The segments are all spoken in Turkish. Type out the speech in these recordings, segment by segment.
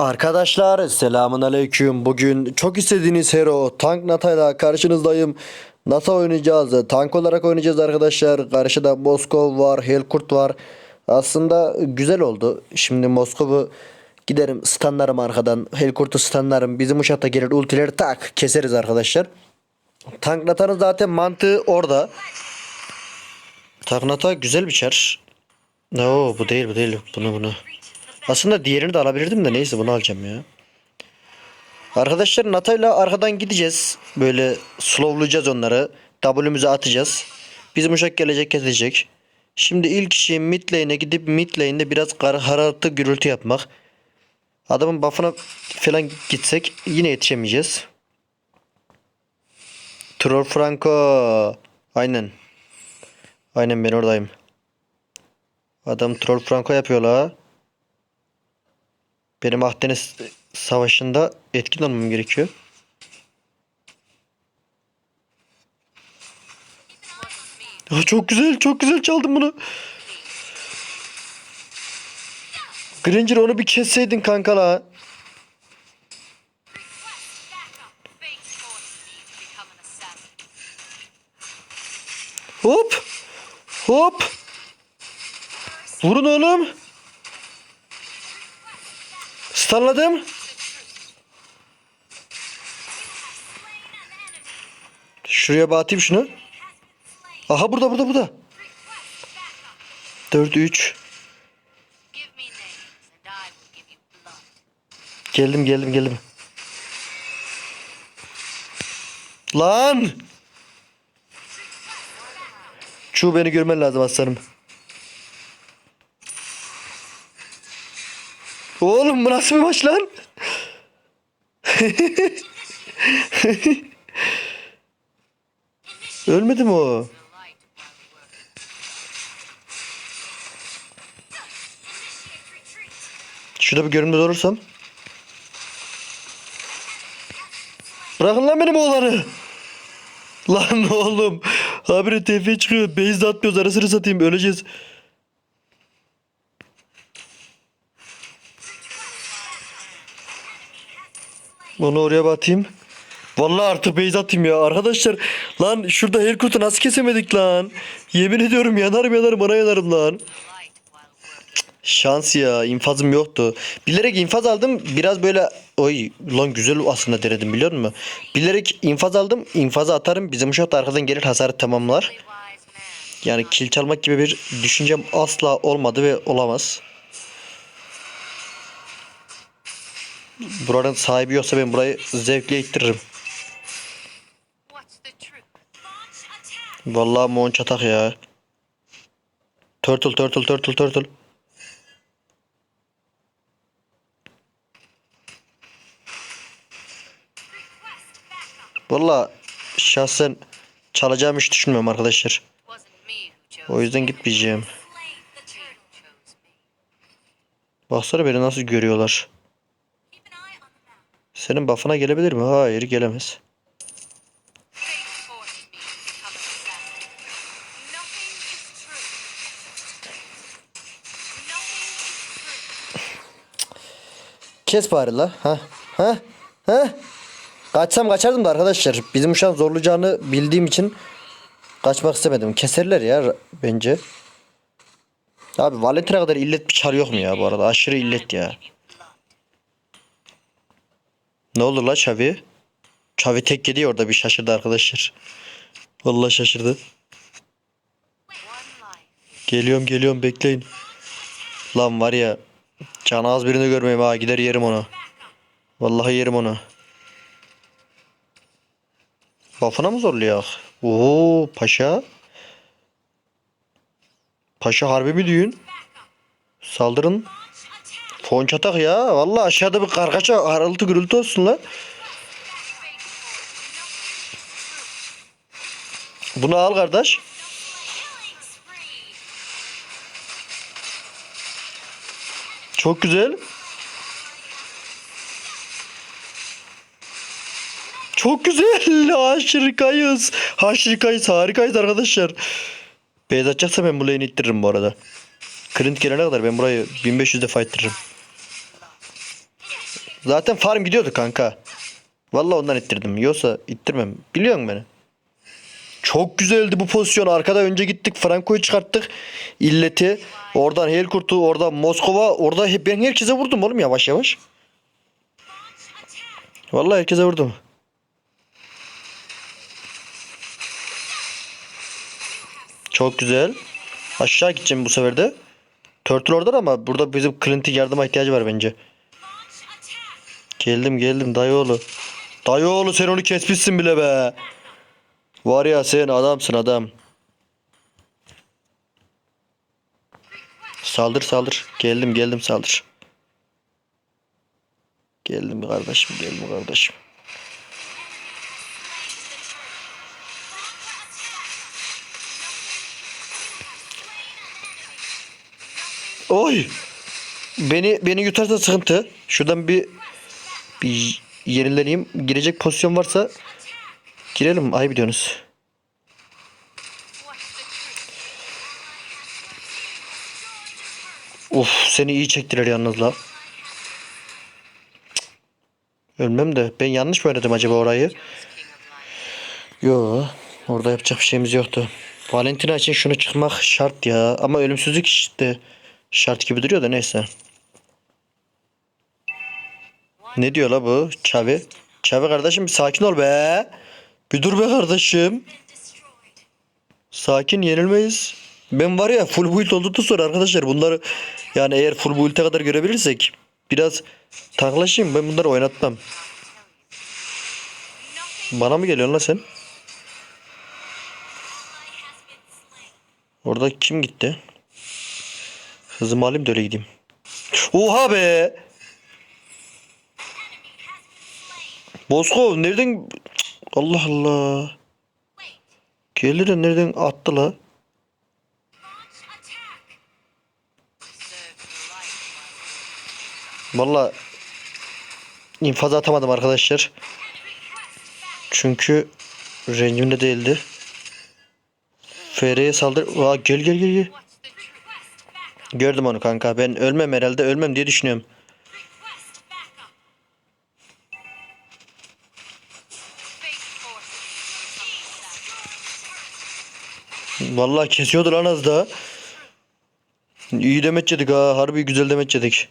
Arkadaşlar selamun aleyküm. Bugün çok istediğiniz hero Tank Nata'yla karşınızdayım. Nata oynayacağız. Tank olarak oynayacağız arkadaşlar. Karşıda Moskov var, Helkurt var. Aslında güzel oldu. Şimdi Moskov'u giderim stunlarım arkadan. Helkurt'u stunlarım. Bizim uçakta gelir ultileri tak keseriz arkadaşlar. Tank Nata'nın zaten mantığı orada. Tank Nata güzel bir çar. No bu değil bu değil. Bunu bunu. Aslında diğerini de alabilirdim de neyse bunu alacağım ya. Arkadaşlar Nata'yla arkadan gideceğiz. Böyle slowlayacağız onları. W'mizi atacağız. Bizim uçak gelecek kesecek. Şimdi ilk işim mid lane'e gidip mid lane'de biraz kar hararetli gürültü yapmak. Adamın buff'ına falan gitsek yine yetişemeyeceğiz. Troll Franco. Aynen. Aynen ben oradayım. Adam Troll Franco yapıyor la. Benim Akdeniz Savaşı'nda etkin olmam gerekiyor. Ya çok güzel, çok güzel çaldım bunu. Granger onu bir kesseydin kanka la. Hop. Hop. Vurun oğlum. Stunladım. Şuraya batayım şunu. Aha burada burada burada. 4 3. Geldim geldim geldim. Lan! Şu beni görmen lazım aslanım. Oğlum bu nasıl bir maç lan? Ölmedi mi o? Şurada bir görünmez olursam. Bırakın lan benim oğlanı. Lan oğlum. Habire TF çıkıyor. Base de atmıyoruz. Arasını satayım. Öleceğiz. Onu oraya batayım. Vallahi artık base atayım ya. Arkadaşlar lan şurada Helkurt'u nasıl kesemedik lan? Yemin ediyorum yanarım yanarım bana yanarım lan. Şans ya infazım yoktu. Bilerek infaz aldım biraz böyle oy lan güzel aslında denedim biliyor musun? Bilerek infaz aldım infazı atarım bizim da arkadan gelir hasarı tamamlar. Yani kill çalmak gibi bir düşüncem asla olmadı ve olamaz. Buranın sahibi yoksa ben burayı zevkle ittiririm. Vallahi mon çatak ya. Turtle turtle turtle turtle. Vallahi şahsen çalacağımı hiç düşünmüyorum arkadaşlar. O yüzden gitmeyeceğim. Baksana beni nasıl görüyorlar. Senin buff'ına gelebilir mi? Hayır gelemez. Kes bari la. Ha? Ha? Ha? Kaçsam kaçardım da arkadaşlar. Bizim uşağın zorlayacağını bildiğim için kaçmak istemedim. Keserler ya bence. Abi Valentina kadar illet bir çar yok mu ya bu arada? Aşırı illet ya. Ne olur la Xavi? Xavi tek ya orada bir şaşırdı arkadaşlar. Vallahi şaşırdı. Geliyorum geliyorum bekleyin. Lan var ya can az birini görmeyeyim ha gider yerim onu. Vallahi yerim onu. Lafına mı zorluyor? Oo paşa. Paşa harbi mi düğün? Saldırın. Fon çatak ya. Vallahi aşağıda bir kargaşa harıltı gürültü olsun lan. Bunu al kardeş. Çok güzel. Çok güzel. Harikayız. Harikayız. Harikayız arkadaşlar. Beyaz atacaksa ben bu lane'i ittiririm bu arada. Clint gelene kadar ben burayı 1500'de fight ittiririm. Zaten farm gidiyordu kanka. Vallahi ondan ittirdim. Yoksa ittirmem. Biliyor musun beni? Çok güzeldi bu pozisyon. Arkada önce gittik. Franco'yu çıkarttık. İlleti. Oradan Helkurt'u. Oradan Moskova. Orada hep ben herkese vurdum oğlum yavaş yavaş. Vallahi herkese vurdum. Çok güzel. Aşağı gideceğim bu sefer de. Turtle orada ama burada bizim Clint'in yardıma ihtiyacı var bence. Geldim geldim dayıoğlu. Dayıoğlu sen onu kesmişsin bile be. Var ya sen adamsın adam. Saldır saldır. Geldim geldim saldır. Geldim kardeşim geldim kardeşim. Oy. Beni beni yutarsa sıkıntı. Şuradan bir bir yenileneyim. Girecek pozisyon varsa girelim. Ay biliyorsunuz. Of seni iyi çektiler yalnız la. Ölmem de ben yanlış mı oynadım acaba orayı? Yo orada yapacak bir şeyimiz yoktu. Valentina için şunu çıkmak şart ya. Ama ölümsüzlük işte şart gibi duruyor da neyse. Ne diyor la bu? Çavi. Çavi kardeşim bir sakin ol be. Bir dur be kardeşim. Sakin yenilmeyiz. Ben var ya full build olduktan sonra arkadaşlar bunları yani eğer full build'e kadar görebilirsek biraz taklaşayım ben bunları oynatmam. Bana mı geliyorsun lan sen? Orada kim gitti? Hızımı alayım da öyle gideyim. Oha be! Moskov nereden? Allah Allah. Gelir de nereden attı la? Valla infaz atamadım arkadaşlar. Çünkü rengimde değildi. FR'ye saldır. Aa, gel gel gel gel. Gördüm onu kanka. Ben ölmem herhalde. Ölmem diye düşünüyorum. Vallahi kesiyordu lan az daha. İyi demet yedik ha. Harbi güzel demet yedik.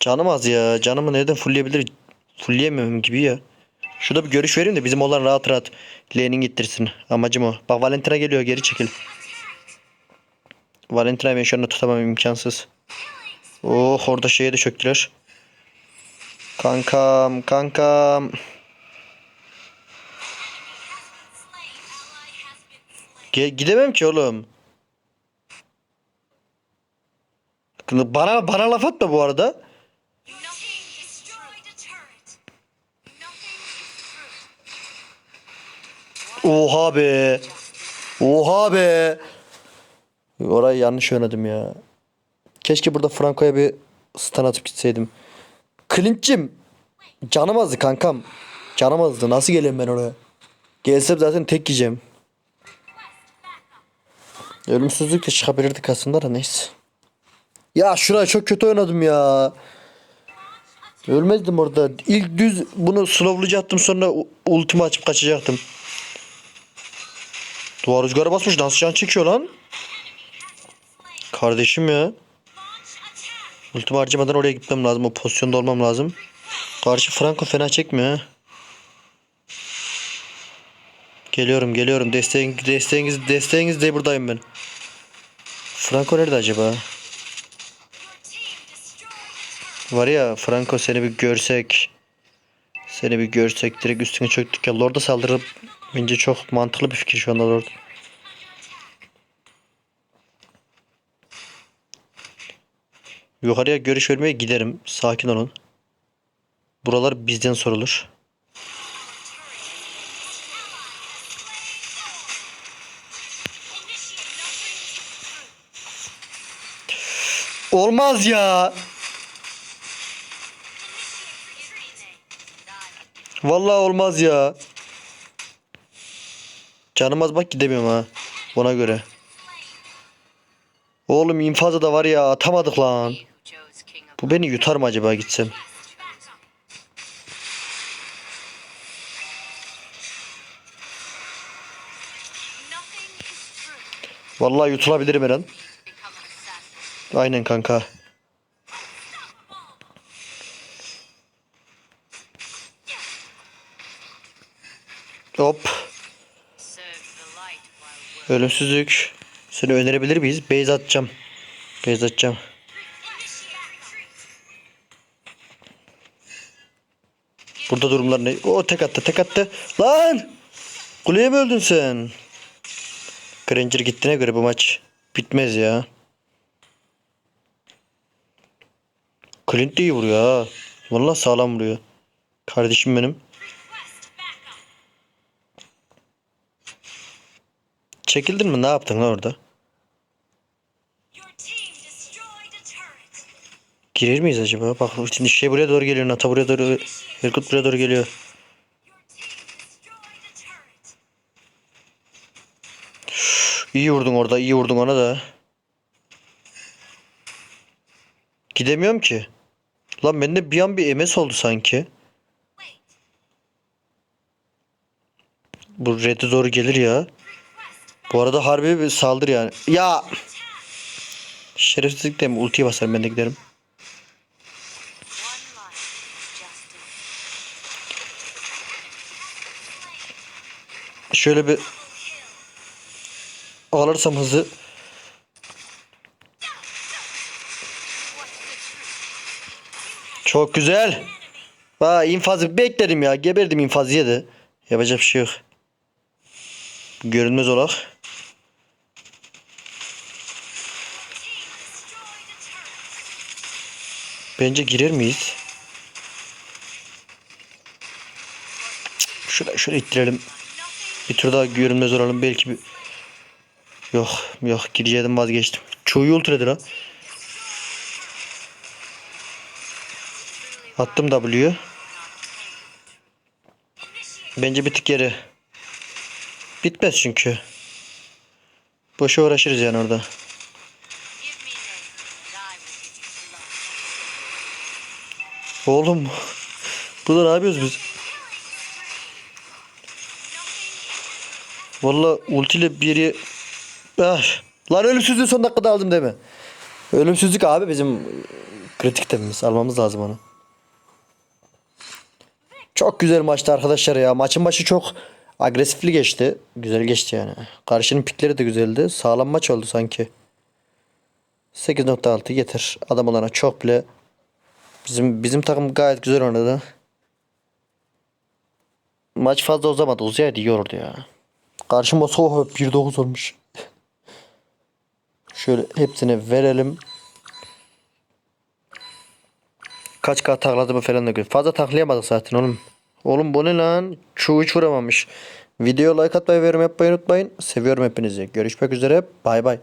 Canım az ya. Canımı nereden fullleyebilir? Fullleyemem gibi ya. Şurada bir görüş vereyim de bizim olan rahat rahat lane'in gittirsin. Amacım o. Bak Valentina geliyor geri çekil. Valentina'yı ben şu anda tutamam imkansız. Oh orada şeye de çöktüler. Kankam kankam. Ge- gidemem ki oğlum. Bana bana laf atma bu arada. Oha be. Oha be. Orayı yanlış oynadım ya. Keşke burada Franco'ya bir stun atıp gitseydim. Clint'cim. Canım azdı kankam. Canım azdı. Nasıl geleyim ben oraya? Gelsem zaten tek yiyeceğim. Ölümsüzlükle çıkabilirdik aslında da neyse. Ya şuraya çok kötü oynadım ya. Ölmezdim orada. İlk düz bunu slowlayacaktım sonra ultimi açıp kaçacaktım. Duvar rüzgara basmış nasıl can çekiyor lan? Kardeşim ya. Ultimi harcamadan oraya gitmem lazım. O pozisyonda olmam lazım. Karşı Franco fena çekmiyor. Geliyorum geliyorum. Desteğin, desteğiniz, desteğiniz de buradayım ben. Franco nerede acaba? Var ya Franco seni bir görsek. Seni bir görsek direkt üstüne çöktük ya. Lord'a saldırıp bence çok mantıklı bir fikir şu anda Lord. Yukarıya görüş vermeye giderim. Sakin olun. Buralar bizden sorulur. Olmaz ya. Vallahi olmaz ya. Canım az bak gidemiyorum ha. Ona göre. Oğlum infazı da var ya atamadık lan. Bu beni yutar mı acaba gitsem? Vallahi yutulabilirim her. Aynen kanka. Hop. Ölümsüzlük. Seni önerebilir miyiz? Base atacağım. Base atacağım. Burada durumlar ne? O tek attı tek attı. Lan! Kuleye mi öldün sen? Granger gittiğine göre bu maç bitmez ya. Clint de iyi vuruyor ha. Vallahi sağlam vuruyor. Kardeşim benim. Çekildin mi? Ne yaptın lan orada? Girer miyiz acaba? Bak şimdi şey buraya doğru geliyor. Nata buraya doğru. Erkut buraya doğru geliyor. İyi vurdun orada. iyi vurdun ona da. Gidemiyorum ki. Lan bende bir an bir MS oldu sanki. Bu red'e doğru gelir ya. Bu arada harbi bir saldır yani. Ya! Şerefsizlik de mi? Ultiye basarım ben de giderim. Şöyle bir alırsam hızı. Çok güzel. Aa, infazı bekledim ya. Geberdim infazı yedi. Yapacak bir şey yok. Görünmez olak. Bence girer miyiz? Şuraya şöyle ittirelim. Bir tur daha görünmez olalım. Belki bir... Yok yok gireceğim vazgeçtim. Çoğu ultra'dır ha. Attım W'yu. Bence bir tık geri. Bitmez çünkü. Boşa uğraşırız yani orada. Oğlum. Burada ne yapıyoruz biz? Valla ultiyle bir yeri... Ah. Lan ölümsüzlüğü son dakikada aldım değil mi? Ölümsüzlük abi bizim kritik temimiz. Almamız lazım onu. Çok güzel maçtı arkadaşlar ya. Maçın başı çok agresifli geçti. Güzel geçti yani. Karşının pikleri de güzeldi. Sağlam maç oldu sanki. 8.6 yeter. Adam olana çok bile Bizim bizim takım gayet güzel oynadı. Maç fazla uzamadı. Uzaydı iyi olurdu ya. Karşı Moskova 1-9 olmuş. Şöyle hepsini verelim. Kaç kat takladığımı falan da gör. Fazla taklayamadık zaten oğlum. Oğlum bu ne lan? Şu hiç vuramamış. Video like atmayı ve yorum yapmayı unutmayın. Seviyorum hepinizi. Görüşmek üzere. Bay bay.